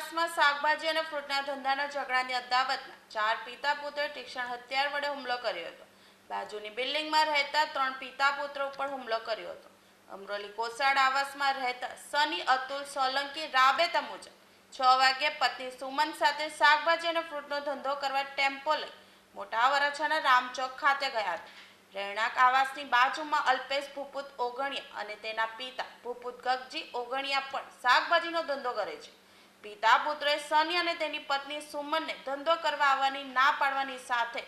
શાકભાજી અને ફ્રૂટના ધંધાના ઝઘડાની અદાવતમાં ચાર પિતા પુત્રોએ તીક્ષણ હથિયાર વડે હુમલો કર્યો હતો. બાજુની બિલ્ડિંગમાં રહેતા ત્રણ પિતા પુત્રો ઉપર હુમલો કર્યો હતો. અમરોલી કોસાડ આવાસમાં રહેતા સની, અતુલ, સોલંકી, રાબેતા મુજબ છ વાગ્યે પત્ની સુમન સાથે શાકભાજી અને ફ્રૂટનો ધંધો કરવા ટેમ્પો લઈ મોટા વરાછાના રામચોક ખાતે ગયા હતા. રહેણાંક આવાસની બાજુમાં અલ્પેશ ભૂપુત ઓગણિયા અને તેના પિતા ભૂપુત ગગજી ઓગણિયા પણ શાકભાજીનો ધંધો કરે છે. પિતા પુત્રે સની અને તેની પત્ની સુમનને ધંધો કરવા આવવાની ના પાડવાની સાથે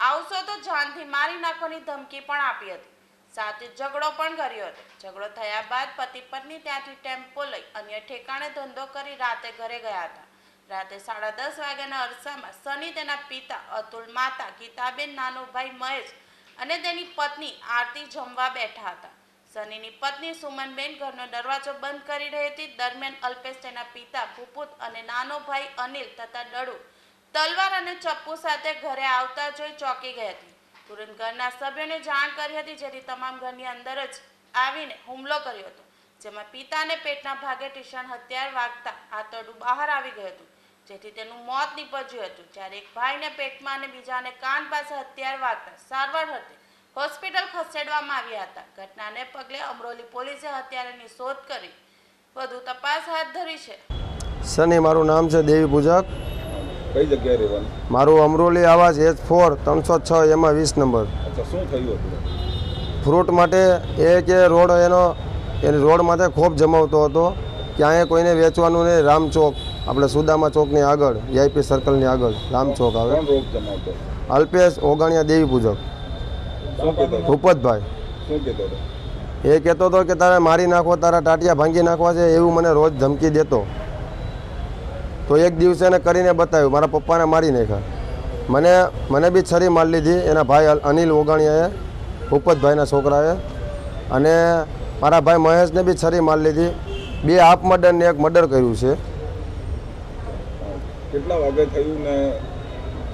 આવશો તો જાનથી મારી નાખવાની ધમકી પણ આપી હતી. સાથે ઝઘડો પણ કર્યો હતો. ઝઘડો થયા બાદ પતિ પત્ની ત્યાંથી ટેમ્પો લઈ અન્ય ઠેકાણે ધંધો કરી રાતે ઘરે ગયા હતા. રાતે સાડા દસ વાગ્યાના અરસામાં સની તેના પિતા અતુલ માતા ગીતાબેન નાનો ભાઈ મહેશ અને તેની પત્ની આરતી જમવા બેઠા હતા. સનીની પત્ની સુમનબેન ઘરનો દરવાજો બંધ કરી રહી હતી. દરમિયાન અલ્પેશ તેના પિતા, ભૂપુત અને નાનો ભાઈ અનિલ તથા ડડુ તલવાર અને ચપ્પુ સાથે ઘરે આવતા જોઈ ચોંકી ગઈ હતી. તુરંત ઘરના સભ્યોને જાણ કરી હતી, જેથી તમામ ઘરની અંદર જ આવીને હુમલો કર્યો હતો, જેમાં પિતાને પેટના ભાગે ટીશન હથિયાર વાગતા આતરડું બહાર આવી ગયું હતું, જેથી તેનું મોત નીપજ્યું હતું. જ્યારે એક ભાઈને પેટમાં અને બીજાને કાન પાસે હથિયાર વાગતા સારવાર હતી. હોસ્પિટલ ખસેડવામાં આવ્યા હતા. ઘટનાને પગલે અમરોલી પોલીસે હત્યારાની શોધ કરી. વધુ તપાસ હાથ ધરી છે. સની મારું નામ છે દેવી પૂજક. કઈ જગ્યાએ રહેવાનું? મારું અમરોલી આવાજ એચ ફોર ત્રણસો છ એમાં વીસ નંબર. શું થયું હતું? ફ્રૂટ માટે એ કે રોડ એનો એની રોડ માટે ખૂબ જમાવતો હતો. ક્યાંય કોઈને વેચવાનું નહીં. રામચોક આપણે સુદામા ચોકની આગળ વીઆઈપી સર્કલની આગળ રામચોક આવે. અલ્પેશ ઓગણિયા દેવી પૂજક. ભૂપતભાઈ. એ કહેતો હતો કે તારે મારી નાખો તારા ટાટિયા ભાંગી નાખવા છે એવું મને રોજ ધમકી દેતો. તો એક દિવસે એને કરીને બતાવ્યું મારા પપ્પાને મારી નાખ્યા. મને મને બી છરી મારી લીધી એના ભાઈ અનિલ ઓગાણિયાએ ભૂપતભાઈના છોકરાએ. અને મારા ભાઈ મહેશને બી છરી મારી લીધી. બે હાફ મર્ડર ને એક મર્ડર કર્યું છે. કેટલા વાગે થયું ને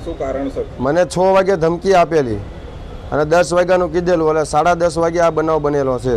શું કારણસર મને છ વાગે ધમકી આપેલી. અને દસ વાગ્યાનું કીધેલું એટલે સાડા દસ વાગે આ બનાવ બનેલો છે.